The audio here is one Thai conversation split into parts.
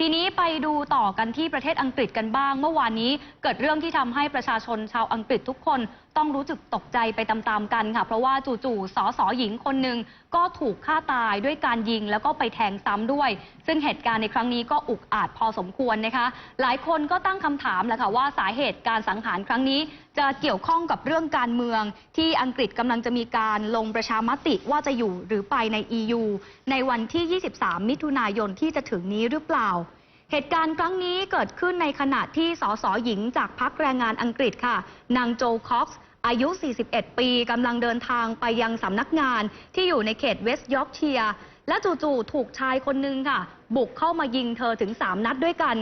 ทีนี้ไปดูต่อกันที่ประเทศอังกฤษกันบ้าง เมื่อวานนี้เกิดเรื่องที่ทำให้ประชาชนชาวอังกฤษทุกคนต้องรู้สึกตกใจไปตามๆกันค่ะ เพราะว่าจู่ๆสสหญิงคนหนึ่งก็ถูกฆ่าตายด้วยการยิงแล้วก็ไปแทงซ้ำด้วย ซึ่งเหตุการณ์ในครั้งนี้ก็อุกอาจพอสมควรนะคะ หลายคนก็ตั้งคำถามแหละค่ะว่าสาเหตุการสังหารครั้งนี้ จะเกี่ยวข้องกับเรื่องการเมือง ที่อังกฤษกำลังจะมีการลงประชามติว่าจะอยู่หรือไปใน EU ในวันที่ 23 มิถุนายนที่จะถึงนี้หรือเปล่า เหตุการณ์ครั้งนี้เกิดขึ้นในขณะที่สสหญิงจากพรรคแรงงานอังกฤษค่ะ นางโจคอกซ์อายุ 41 ปีกำลังเดินทางไปยังสำนักงานที่อยู่ในเขตเวสต์ยอร์กเชียร์และจู่ๆถูกชายคนนึงค่ะ บุกเข้ามายิงเธอถึง 3 นัดด้วยกัน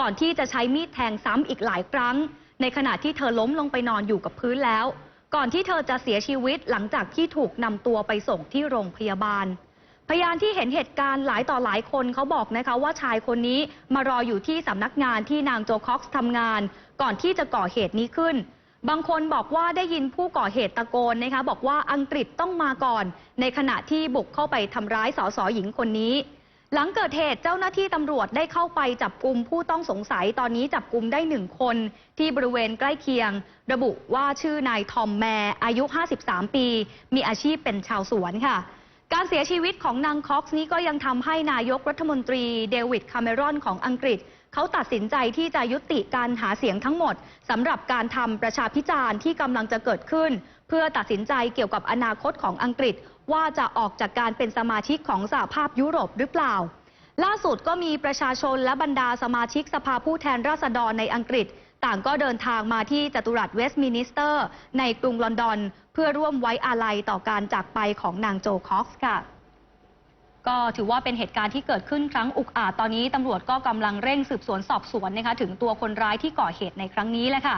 ก่อนที่จะใช้มีดแทงซ้ำอีกหลายครั้ง ในขณะที่เธอล้มลงไปนอนอยู่กับพื้นแล้ว ก่อนที่เธอจะเสียชีวิตหลังจากที่ถูกนำตัวไปส่งที่โรงพยาบาล พยานที่เห็นเหตุการณ์หลายต่อหลายคนเขาบอกนะคะว่าชายคนนี้มารออยู่ที่สำนักงานที่นางโจคอกซ์ทำงาน ก่อนที่จะก่อเหตุนี้ขึ้น บางคนบอกว่าได้ยินผู้ก่อเหตุตะโกนนะคะบอกว่าอังกฤษต้องมาก่อน ในขณะที่บุกเข้าไปทำร้ายสสหญิงคนนี้ หลังเกิดเหตุเจ้าหน้าที่ตำรวจได้เข้าไปจับกลุ่มผู้ต้องสงสัยตอนนี้จับกลุ่มได้หนึ่งคน ที่บริเวณใกล้เคียง ระบุว่าชื่อนายทอมแมร์อายุ 53 ปี มีอาชีพเป็นชาวสวนค่ะ การเสียชีวิตของนางคอกซ์นี้ก็ยังทำให้นายกรัฐมนตรีเดวิดคาเมรอนของอังกฤษ เขาตัดสินใจที่จะยุติการหาเสียงทั้งหมดสำหรับการทำประชาพิจารณ์ที่กำลังจะเกิดขึ้น เพื่อตัดสินใจเกี่ยวกับอนาคตของอังกฤษ ว่าจะออกจากการเป็นสมาชิกของสหภาพยุโรปหรือเปล่า ล่าสุดก็มีประชาชนและบรรดาสมาชิกสภาผู้แทนราษฎรในอังกฤษ ต่างก็เดินทางมาที่จัตุรัสเวสต์มินิสเตอร์ ในกรุงลอนดอน เพื่อร่วมไว้อาลัยต่อการจากไปของนางโจคอกส์ค่ะก็ถือว่าเป็นเหตุการณ์ที่เกิดขึ้นครั้งอุกอาจตอนนี้ตำรวจก็กำลังเร่งสืบสวนสอบสวนนะคะถึงตัวคนร้ายที่ก่อเหตุในครั้งนี้แหละค่ะ